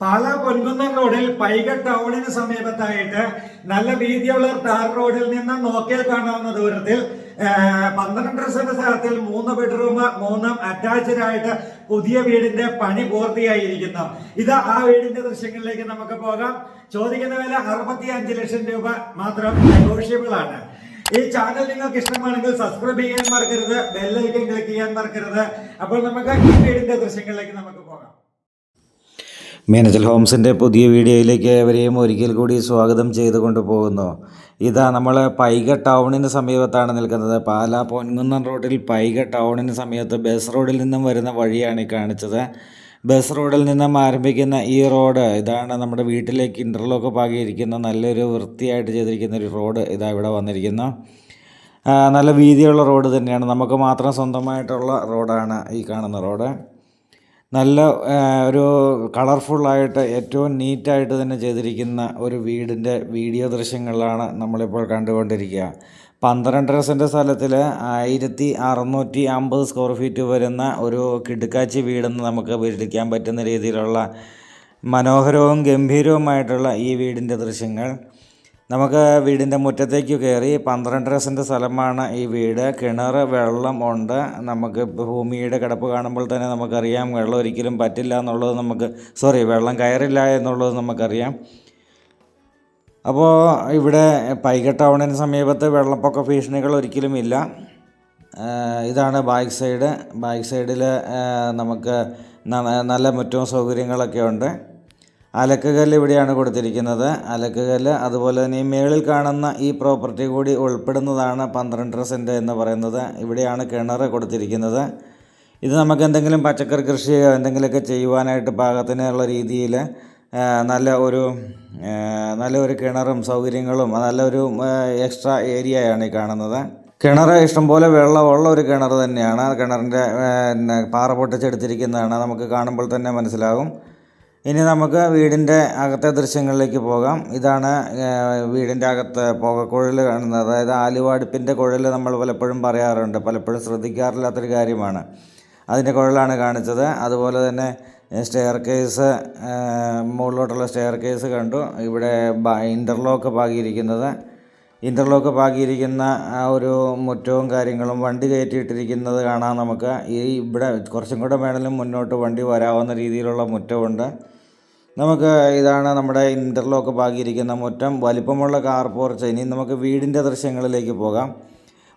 പാല പൊൻകുന്നം റോഡിൽ പൈക ടൗണിന് സമീപത്തായിട്ട് നല്ല വീതിയുള്ള ടാർ റോഡിൽ നിന്ന് നോക്കിയാൽ കാണാവുന്ന ദൂരത്തിൽ പന്ത്രണ്ടര സെന്റ് സ്ഥലത്തിൽ മൂന്ന് ബെഡ്റൂം മൂന്നും അറ്റാച്ച്ഡ് ആയിട്ട് പുതിയ വീടിന്റെ പണി പൂർത്തിയായിരിക്കുന്നു. ഇത് ആ വീടിന്റെ ദൃശ്യങ്ങളിലേക്ക് നമുക്ക് പോകാം. ചോദിക്കുന്ന വില അറുപത്തി അഞ്ച് ലക്ഷം രൂപ മാത്രം നെഗോഷ്യബിൾ ആണ്. ഈ ചാനൽ നിങ്ങൾക്ക് ഇഷ്ടമാണെങ്കിൽ സബ്സ്ക്രൈബ് ചെയ്യാൻ മറക്കരുത് ബെല്ലൈക്കൻ ക്ലിക്ക് ചെയ്യാൻ മറക്കരുത്. അപ്പോൾ നമുക്ക് ഈ വീടിന്റെ ദൃശ്യങ്ങളിലേക്ക് നമുക്ക് പോകാം. മീനച്ചൽ ഹോംസിന്റെ പുതിയ വീഡിയോയിലേക്ക് ഏവരെയും ഒരിക്കൽ കൂടി സ്വാഗതം ചെയ്തുകൊണ്ട് പോകുന്നു. ഇതാ നമ്മൾ പൈക ടൗണിന് സമീപത്താണ് നിൽക്കുന്നത്. പാലാ പൊൻകുന്നം റോഡിൽ പൈക ടൗണിന് സമീപത്ത് ബസ് റോഡിൽ നിന്നും വരുന്ന വഴിയാണ് ഈ കാണിച്ചത്. ബസ് റോഡിൽ നിന്നും ആരംഭിക്കുന്ന ഈ റോഡ് ഇതാണ് നമ്മുടെ വീട്ടിലേക്ക് ഇന്റർലോക്ക് പാകിയിരിക്കുന്ന നല്ലൊരു വൃത്തിയായിട്ട് ചെയ്തിരിക്കുന്ന ഒരു റോഡ് ഇതാ ഇവിടെ വന്നിരിക്കുന്നു. നല്ല വീതിയുള്ള റോഡ് തന്നെയാണ്. നമുക്ക് മാത്രം സ്വന്തമായിട്ടുള്ള റോഡാണ് ഈ കാണുന്ന റോഡ്. നല്ല ഒരു കളർഫുള്ളായിട്ട് ഏറ്റവും നീറ്റായിട്ട് തന്നെ ചെയ്തിരിക്കുന്ന ഒരു വീടിന്റെ വീഡിയോ ദൃശ്യങ്ങളാണ് നമ്മളിപ്പോൾ കണ്ടുകൊണ്ടിരിക്കുക. പന്ത്രണ്ടര സെന്റ് സ്ഥലത്തിൽ ആയിരത്തി അറുന്നൂറ്റി അമ്പത് സ്ക്വയർ ഫീറ്റ് വരുന്ന ഒരു കിടുക്കാച്ചി വീടെന്ന് നമുക്ക് വിളിക്കാൻ പറ്റുന്ന രീതിയിലുള്ള മനോഹരവും ഗംഭീരവുമായിട്ടുള്ള ഈ വീടിന്റെ ദൃശ്യങ്ങൾ. നമുക്ക് വീടിന്റെ മുറ്റത്തേക്ക് കയറി പന്ത്രണ്ടര സെന്റ് സ്ഥലമാണ് ഈ വീട്. കിണർ വെള്ളം ഉണ്ട്. നമുക്ക് ഭൂമിയുടെ കിടപ്പ് കാണുമ്പോൾ തന്നെ നമുക്കറിയാം വെള്ളം ഒരിക്കലും പറ്റില്ല എന്നുള്ളത് നമുക്ക് സോറി വെള്ളം കയറില്ല എന്നുള്ളത് നമുക്കറിയാം. അപ്പോൾ ഇവിടെ പൈക ടൗണിന് സമീപത്ത് വെള്ളപ്പൊക്ക ഭീഷണികൾ ഒരിക്കലും ഇല്ല. ഇതാണ് ബാക്ക് സൈഡ്. ബാക്ക് സൈഡിൽ നമുക്ക് നല്ല മുറ്റവും സൗകര്യങ്ങളൊക്കെ ഉണ്ട്. അലക്കുകല്ല് ഇവിടെയാണ് കൊടുത്തിരിക്കുന്നത്. അലക്കുകല്ല് അതുപോലെ തന്നെ ഈ മേളിൽ കാണുന്ന ഈ പ്രോപ്പർട്ടി കൂടി ഉൾപ്പെടുന്നതാണ് പന്ത്രണ്ടര സെന്റ് എന്ന് പറയുന്നത്. ഇവിടെയാണ് കിണർ കൊടുത്തിരിക്കുന്നത്. ഇത് നമുക്ക് എന്തെങ്കിലും പച്ചക്കറി കൃഷിയോ എന്തെങ്കിലുമൊക്കെ ചെയ്യുവാനായിട്ട് പാകത്തിനുള്ള രീതിയിൽ നല്ല ഒരു നല്ല ഒരു കിണറും സൗകര്യങ്ങളും നല്ലൊരു എക്സ്ട്രാ ഏരിയയാണ് ഈ കാണുന്നത്. കിണർ ഇഷ്ടംപോലെ വെള്ളമുള്ള ഒരു കിണർ തന്നെയാണ്. കിണറിന്റെ പാറ പൊട്ടിച്ചെടുത്തിരിക്കുന്നതാണ്. നമുക്ക് കാണുമ്പോൾ തന്നെ മനസ്സിലാകും ഇനി നമുക്ക് വീടിന്റെ അകത്തെ ദൃശ്യങ്ങളിലേക്ക് പോകാം. ഇതാണ് വീടിന്റെ അകത്ത് പുകക്കുഴൽ കാണുന്നത്. അതായത് ആലുവാടുപ്പിന്റെ കുഴൽ നമ്മൾ പലപ്പോഴും പറയാറുണ്ട്. പലപ്പോഴും ശ്രദ്ധിക്കാറില്ലാത്തൊരു കാര്യമാണ്. അതിന്റെ കുഴലാണ് കാണിച്ചത്. അതുപോലെ തന്നെ സ്റ്റെയർ കേസ് മുകളിലോട്ടുള്ള സ്റ്റെയർ കേസ് കണ്ടു. ഇവിടെ ഇന്റർലോക്ക് പാകിയിരിക്കുന്നത്. ഇന്റർലോക്ക് പാകിയിരിക്കുന്ന ആ ഒരു മുറ്റവും കാര്യങ്ങളും വണ്ടി കയറ്റിയിട്ടിരിക്കുന്നത് കാണാം നമുക്ക്. ഈ ഇവിടെ കുറച്ചും കൂടെ വേണമെങ്കിലും മുന്നോട്ട് വണ്ടി വരാവുന്ന രീതിയിലുള്ള മുറ്റമുണ്ട്. നമുക്ക് ഇതാണ് നമ്മുടെ ഇന്റർലോക്ക് പാകിയിരിക്കുന്ന മുറ്റം. വലിപ്പമുള്ള കാർ പോർച്ച് ഇനി നമുക്ക് വീടിന്റെ ദൃശ്യങ്ങളിലേക്ക് പോകാം.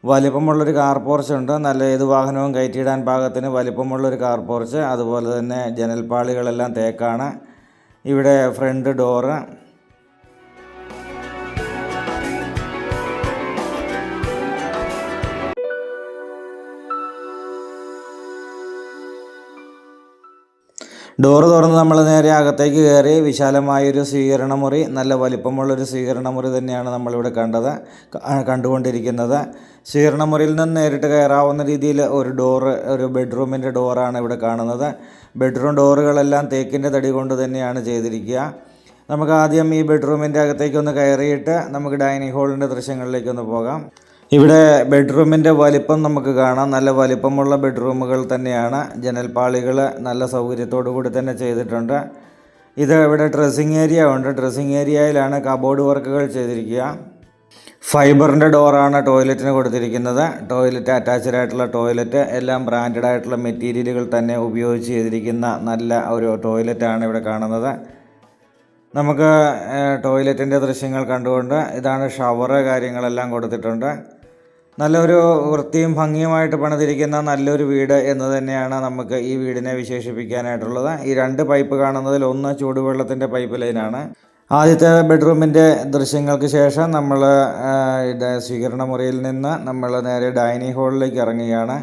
വലിപ്പമുള്ളൊരു കാർ പോർച്ച് ഉണ്ട്. നല്ല ഏത് വാഹനവും കയറ്റിയിടാൻ പാകത്തിന് വലിപ്പമുള്ളൊരു കാർ പോർച്ച് അതുപോലെ തന്നെ ജനൽപ്പാളികളെല്ലാം തേക്കാണ്. ഇവിടെ ഫ്രണ്ട് ഡോറ് ഡോറ് തുറന്ന് നമ്മൾ നേരെ അകത്തേക്ക് കയറി വിശാലമായൊരു സ്വീകരണ മുറി നല്ല വലിപ്പമുള്ളൊരു സ്വീകരണ മുറി തന്നെയാണ് നമ്മളിവിടെ കണ്ടത് കണ്ടുകൊണ്ടിരിക്കുന്നത്. സ്വീകരണ മുറിയിൽ നിന്ന് നേരിട്ട് കയറാവുന്ന രീതിയിൽ ഒരു ഡോറ് ഒരു ബെഡ്റൂമിന്റെ ഡോറാണ് ഇവിടെ കാണുന്നത്. ബെഡ്റൂം ഡോറുകളെല്ലാം തേക്കിന്റെ തടി കൊണ്ട് തന്നെയാണ് ചെയ്തിരിക്കുക. നമുക്ക് ആദ്യം ഈ ബെഡ്റൂമിന്റെ അകത്തേക്കൊന്ന് കയറിയിട്ട് നമുക്ക് ഡൈനിങ് ഹാളിന്റെ ദൃശ്യങ്ങളിലേക്കൊന്ന് പോകാം. ഇവിടെ ബെഡ്റൂമിന്റെ വലിപ്പം നമുക്ക് കാണാം. നല്ല വലിപ്പമുള്ള ബെഡ്റൂമുകൾ തന്നെയാണ്. ജനൽപ്പാളികൾ നല്ല സൗകര്യത്തോടു കൂടി തന്നെ ചെയ്തിട്ടുണ്ട്. ഇത് ഇവിടെ ഡ്രസ്സിങ് ഏരിയ ഉണ്ട്. ഡ്രസ്സിങ് ഏരിയയിലാണ് കബോർഡ് വർക്കുകൾ ചെയ്തിരിക്കുക. ഫൈബറിന്റെ ഡോറാണ് ടോയ്ലറ്റിന് കൊടുത്തിരിക്കുന്നത്. ടോയ്ലറ്റ് അറ്റാച്ച്ഡ് ആയിട്ടുള്ള ടോയ്ലറ്റ്. എല്ലാം ബ്രാൻഡഡ് ആയിട്ടുള്ള മെറ്റീരിയലുകൾ തന്നെ ഉപയോഗിച്ച് ചെയ്തിരിക്കുന്ന നല്ല ഒരു ടോയ്ലറ്റാണ് ഇവിടെ കാണുന്നത്. നമുക്ക് ടോയ്ലറ്റിന്റെ ദൃശ്യങ്ങൾ കണ്ടുകൊണ്ട് ഇതാണ് ഷവറ് കാര്യങ്ങളെല്ലാം കൊടുത്തിട്ടുണ്ട്. നല്ലൊരു വൃത്തിയും ഭംഗിയുമായിട്ട് പണിതിരിക്കുന്ന നല്ലൊരു വീട് എന്ന് തന്നെയാണ് നമുക്ക് ഈ വീടിനെ വിശേഷിപ്പിക്കാനായിട്ടുള്ളത്. ഈ രണ്ട് പൈപ്പ് കാണുന്നതിൽ ഒന്ന് ചൂടുവെള്ളത്തിന്റെ പൈപ്പ് ലൈനാണ്. ആദ്യത്തെ ബെഡ്റൂമിന്റെ ദൃശ്യങ്ങൾക്ക് ശേഷം നമ്മൾ സ്വീകരണ മുറിയിൽ നിന്ന് നമ്മൾ നേരെ ഡൈനിങ് ഹാളിലേക്ക് ഇറങ്ങുകയാണ്.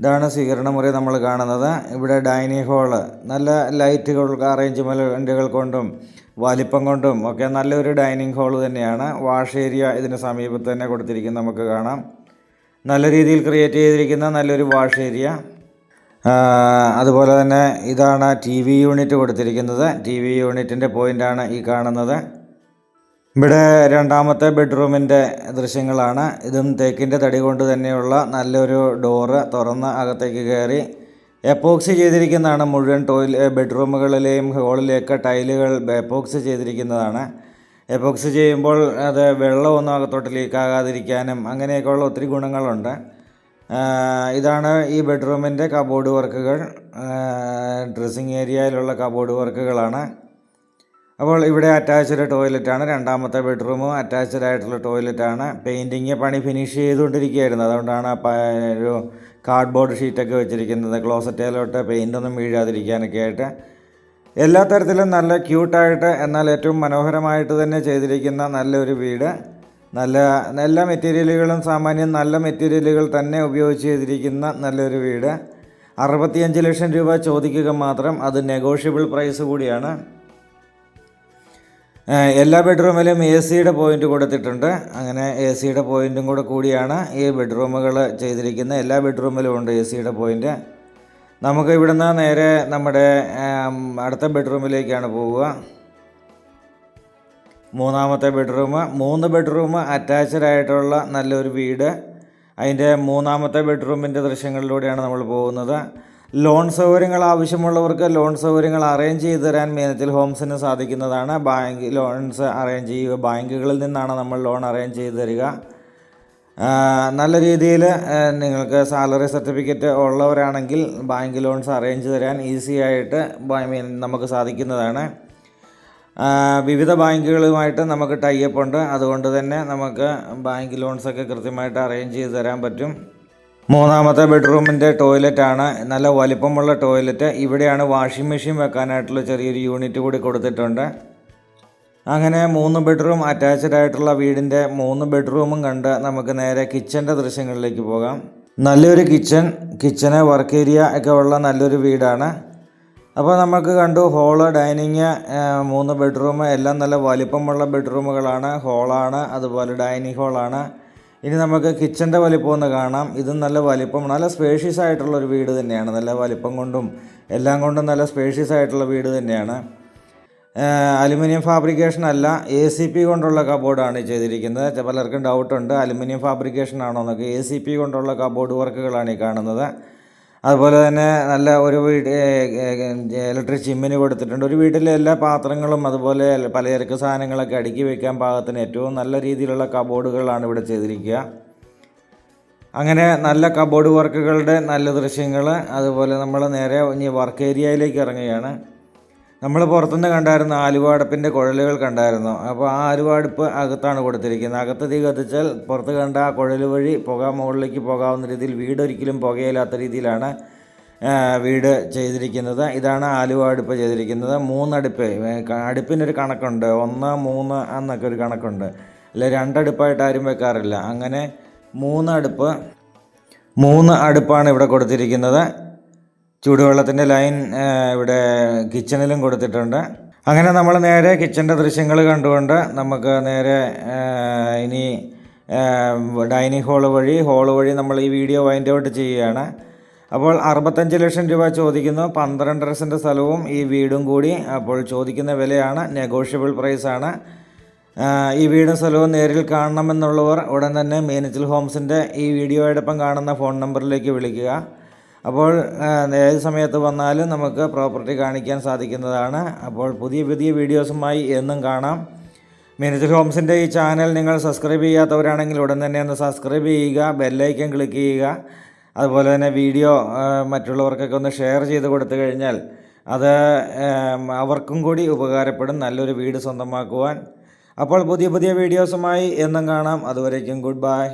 ഇതാണ് സ്വീകരണ മുറി നമ്മൾ കാണുന്നത്. ഇവിടെ ഡൈനിങ് ഹാൾ നല്ല ലൈറ്റുകൾ അറേഞ്ച്മെന്റുകൾ കൊണ്ടും വലിപ്പം കൊണ്ടും ഒക്കെ നല്ലൊരു ഡൈനിങ് ഹോൾ തന്നെയാണ്. വാഷ് ഏരിയ ഇതിന് സമീപത്ത് തന്നെ കൊടുത്തിരിക്കുന്നത് നമുക്ക് കാണാം. നല്ല രീതിയിൽ ക്രിയേറ്റ് ചെയ്തിരിക്കുന്ന നല്ലൊരു വാഷ് ഏരിയ. അതുപോലെ തന്നെ ഇതാണ് ടി വി യൂണിറ്റ് കൊടുത്തിരിക്കുന്നത്. ടി വി യൂണിറ്റിന്റെ പോയിന്റാണ് ഈ കാണുന്നത്. ഇവിടെ രണ്ടാമത്തെ ബെഡ്റൂമിന്റെ ദൃശ്യങ്ങളാണ്. ഇതും തേക്കിന്റെ തടി കൊണ്ട് തന്നെയുള്ള നല്ലൊരു ഡോറ് തുറന്ന് അകത്തേക്ക് കയറി എപ്പോക്സി ചെയ്തിരിക്കുന്നതാണ് മുഴുവൻ ടോയ്ല ബെഡ്റൂമുകളിലെയും ഹോളിലെയൊക്കെ ടൈലുകൾ എപ്പോക്സി ചെയ്തിരിക്കുന്നതാണ്. എപ്പോക്സി ചെയ്യുമ്പോൾ അത് വെള്ളമൊന്നും അകത്തോട്ട് ലീക്കാകാതിരിക്കാനും അങ്ങനെയൊക്കെയുള്ള ഒത്തിരി ഗുണങ്ങളുണ്ട്. ഇതാണ് ഈ ബെഡ്റൂമിന്റെ കബോർഡ് വർക്കുകൾ ഡ്രസ്സിങ് ഏരിയയിലുള്ള കബോർഡ് വർക്കുകളാണ് അപ്പോൾ ഇവിടെ അറ്റാച്ച്ഡ് ടോയ്ലറ്റാണ് രണ്ടാമത്തെ ബെഡ്റൂമും അറ്റാച്ച്ഡ് ആയിട്ടുള്ള ടോയ്ലറ്റാണ് പെയിന്റിങ് പണി ഫിനിഷ് ചെയ്തുകൊണ്ടിരിക്കുകയായിരുന്നു. അതുകൊണ്ടാണ് ഒരു കാർഡ്ബോർഡ് ഷീറ്റൊക്കെ വെച്ചിരിക്കുന്നത്. ക്ലോസറ്റേലോട്ട് പെയിന്റൊന്നും വീഴാതിരിക്കാനൊക്കെ ആയിട്ട്. എല്ലാ തരത്തിലും നല്ല ക്യൂട്ടായിട്ട് എന്നാൽ ഏറ്റവും മനോഹരമായിട്ട് തന്നെ ചെയ്തിരിക്കുന്ന നല്ലൊരു വീട്. നല്ല എല്ലാ മെറ്റീരിയലുകളും സാമാന്യം നല്ല മെറ്റീരിയലുകൾ തന്നെ ഉപയോഗിച്ച് ചെയ്തിരിക്കുന്ന നല്ലൊരു വീട്. അറുപത്തിയഞ്ച് ലക്ഷം രൂപ ചോദിക്കുക മാത്രം. അത് നെഗോഷ്യബിൾ പ്രൈസ് കൂടിയാണ്. എല്ലാ ബെഡ്റൂമിലും എ സിയുടെ പോയിന്റ് കൊടുത്തിട്ടുണ്ട്. അങ്ങനെ എ സിയുടെ പോയിന്റും കൂടെ കൂടിയാണ് ഈ ബെഡ്റൂമുകൾ ചെയ്തിരിക്കുന്നത്. എല്ലാ ബെഡ്റൂമിലും ഉണ്ട് എ സിയുടെ പോയിന്റ് നമുക്ക് ഇവിടുന്ന് നേരെ നമ്മുടെ അടുത്ത ബെഡ്റൂമിലേക്കാണ് പോവുക. മൂന്നാമത്തെ ബെഡ്റൂം. മൂന്ന് ബെഡ്റൂം അറ്റാച്ച്ഡ് ആയിട്ടുള്ള നല്ലൊരു വീട്. അതിന്റെ മൂന്നാമത്തെ ബെഡ്റൂമിന്റെ ദൃശ്യങ്ങളിലൂടെയാണ് നമ്മൾ പോകുന്നത്. ലോൺ സൗകര്യങ്ങൾ ആവശ്യമുള്ളവർക്ക് ലോൺ സൗകര്യങ്ങൾ അറേഞ്ച് ചെയ്തു തരാൻ മേനത്തിൽ ഹോംസിന് സാധിക്കുന്നതാണ്. ബാങ്ക് ലോൺസ് അറേഞ്ച് ചെയ്യുക. ബാങ്കുകളിൽ നിന്നാണ് നമ്മൾ ലോൺ അറേഞ്ച് ചെയ്ത് തരിക. നല്ല രീതിയിൽ നിങ്ങൾക്ക് സാലറി സർട്ടിഫിക്കറ്റ് ഉള്ളവരാണെങ്കിൽ ബാങ്ക് ലോൺസ് അറേഞ്ച് തരാൻ ഈസി ആയിട്ട് നമുക്ക് സാധിക്കുന്നതാണ്. വിവിധ ബാങ്കുകളുമായിട്ട് നമുക്ക് ടൈ അപ്പ് ഉണ്ട്. അതുകൊണ്ട് തന്നെ നമുക്ക് ബാങ്ക് ലോൺസൊക്കെ കൃത്യമായിട്ട് അറേഞ്ച് ചെയ്ത് തരാൻ പറ്റും. മൂന്നാമത്തെ ബെഡ്റൂമിന്റെ ടോയ്ലറ്റാണ്. നല്ല വലിപ്പമുള്ള ടോയ്ലറ്റ്. ഇവിടെയാണ് വാഷിംഗ് മെഷീൻ വെക്കാനായിട്ടുള്ള ചെറിയൊരു യൂണിറ്റ് കൂടി കൊടുത്തിട്ടുണ്ട്. അങ്ങനെ മൂന്ന് ബെഡ്റൂം അറ്റാച്ച്ഡ് ആയിട്ടുള്ള വീടിന്റെ മൂന്ന് ബെഡ്റൂമും കണ്ട് നമുക്ക് നേരെ കിച്ചന്റെ ദൃശ്യങ്ങളിലേക്ക് പോകാം. നല്ലൊരു കിച്ചൺ കിച്ചന് വർക്ക് ഏരിയ ഒക്കെ ഉള്ള നല്ലൊരു വീടാണ്. അപ്പോൾ നമുക്ക് കണ്ടു ഹോൾ ഡൈനിങ് മൂന്ന് ബെഡ്റൂം എല്ലാം നല്ല വലിപ്പമുള്ള ബെഡ്റൂമുകളാണ്. ഹോളാണ് അതുപോലെ ഡൈനിങ് ഹോളാണ്. ഇനി നമുക്ക് കിച്ചന്റെ വലിപ്പം ഒന്ന് കാണാം. ഇതും നല്ല വലിപ്പം നല്ല സ്പേഷ്യസ് ആയിട്ടുള്ള ഒരു വീട് തന്നെയാണ്. നല്ല വലിപ്പം കൊണ്ടും എല്ലാം കൊണ്ടും നല്ല സ്പേഷ്യസ് ആയിട്ടുള്ള വീട് തന്നെയാണ്. അലുമിനിയം ഫാബ്രിക്കേഷൻ അല്ല എ സി പി കൊണ്ടുള്ള കബോർഡാണ് ചെയ്തിരിക്കുന്നത്. പലർക്കും ഡൗട്ടുണ്ട് അലുമിനിയം ഫാബ്രിക്കേഷൻ ആണോ എന്നൊക്കെ എ സി പി കൊണ്ടുള്ള കബോർഡ് വർക്കുകളാണ് ഈ കാണുന്നത്. അതുപോലെ തന്നെ നല്ല ഒരു വീട് ഇലക്ട്രിക് ചിമ്മിനി കൊടുത്തിട്ടുണ്ട്. ഒരു വീട്ടിലെ എല്ലാ പാത്രങ്ങളും അതുപോലെ പലചരക്ക് സാധനങ്ങളൊക്കെ അടുക്കി വെക്കാൻ പാകത്തിന് ഏറ്റവും നല്ല രീതിയിലുള്ള കബോർഡുകളാണ് ഇവിടെ ചെയ്തിരിക്കുക. അങ്ങനെ നല്ല കബോർഡ് വർക്കുകളുടെ നല്ല ദൃശ്യങ്ങൾ അതുപോലെ നമ്മൾ നേരെ ഇനി വർക്ക് ഏരിയയിലേക്ക് ഇറങ്ങുകയാണ്. നമ്മൾ പുറത്തുനിന്ന് കണ്ടായിരുന്നു ആലുവാടപ്പിന്റെ കുഴലുകൾ കണ്ടായിരുന്നു. അപ്പോൾ ആ ആലുവാടുപ്പ് അകത്താണ് കൊടുത്തിരിക്കുന്നത്. അകത്ത് തീ കത്തിച്ചാൽ പുറത്ത് കണ്ട ആ കുഴൽ വഴി പുക മുകളിലേക്ക് പോകാവുന്ന രീതിയിൽ വീടൊരിക്കലും പുകയില്ലാത്ത രീതിയിലാണ് വീട് ചെയ്തിരിക്കുന്നത്. ഇതാണ് ആലുവ അടുപ്പ് ചെയ്തിരിക്കുന്നത്. മൂന്നടുപ്പ് അടുപ്പിനൊരു കണക്കുണ്ട്. ഒന്ന് മൂന്ന് എന്നൊക്കെ ഒരു കണക്കുണ്ട്. അല്ല രണ്ടടുപ്പായിട്ട് ആരും വെക്കാറില്ല. അങ്ങനെ മൂന്നടുപ്പ് മൂന്ന് അടുപ്പാണ് ഇവിടെ കൊടുത്തിരിക്കുന്നത്. ചൂടുവെള്ളത്തിന്റെ ലൈൻ ഇവിടെ കിച്ചണിലും കൊടുത്തിട്ടുണ്ട്. അങ്ങനെ നമ്മൾ നേരെ കിച്ചന്റെ ദൃശ്യങ്ങൾ കണ്ടുകൊണ്ട് നമുക്ക് നേരെ ഇനി ഡൈനിങ് ഹോൾ വഴി ഹോൾ വഴി നമ്മൾ ഈ വീഡിയോ വൈൻഡ് ഔട്ട് ചെയ്യുകയാണ്. അപ്പോൾ അറുപത്തഞ്ച് ലക്ഷം രൂപ ചോദിക്കുന്നു. പന്ത്രണ്ടര സെന്റ് സ്ഥലവും ഈ വീടും കൂടി അപ്പോൾ ചോദിക്കുന്ന വിലയാണ്. നെഗോഷ്യബിൾ പ്രൈസാണ് ഈ വീടും സ്ഥലവും നേരിൽ കാണണമെന്നുള്ളവർ ഉടൻ തന്നെ മീനച്ചിൽ ഹോംസിന്റെ ഈ വീഡിയോയോടൊപ്പം കാണുന്ന ഫോൺ നമ്പറിലേക്ക് വിളിക്കുക. അപ്പോൾ ഏത് സമയത്ത് വന്നാലും നമുക്ക് പ്രോപ്പർട്ടി കാണിക്കാൻ സാധിക്കുന്നതാണ്. അപ്പോൾ പുതിയ പുതിയ വീഡിയോസുമായി എന്നും കാണാം. മിനിറ്റ് ഹോംസിന്റെ ഈ ചാനൽ നിങ്ങൾ സബ്സ്ക്രൈബ് ചെയ്യാത്തവരാണെങ്കിൽ ഉടൻ തന്നെ ഒന്ന് സബ്സ്ക്രൈബ് ചെയ്യുക ബെല്ലൈക്കൻ ക്ലിക്ക് ചെയ്യുക. അതുപോലെ തന്നെ വീഡിയോ മറ്റുള്ളവർക്കൊക്കെ ഒന്ന് ഷെയർ ചെയ്ത് കൊടുത്തു കഴിഞ്ഞാൽ അത് അവർക്കും കൂടി ഉപകാരപ്പെടും നല്ലൊരു വീട് സ്വന്തമാക്കുവാൻ. അപ്പോൾ പുതിയ പുതിയ വീഡിയോസുമായി എന്നും കാണാം. അതുവരേക്കും ഗുഡ് ബൈ.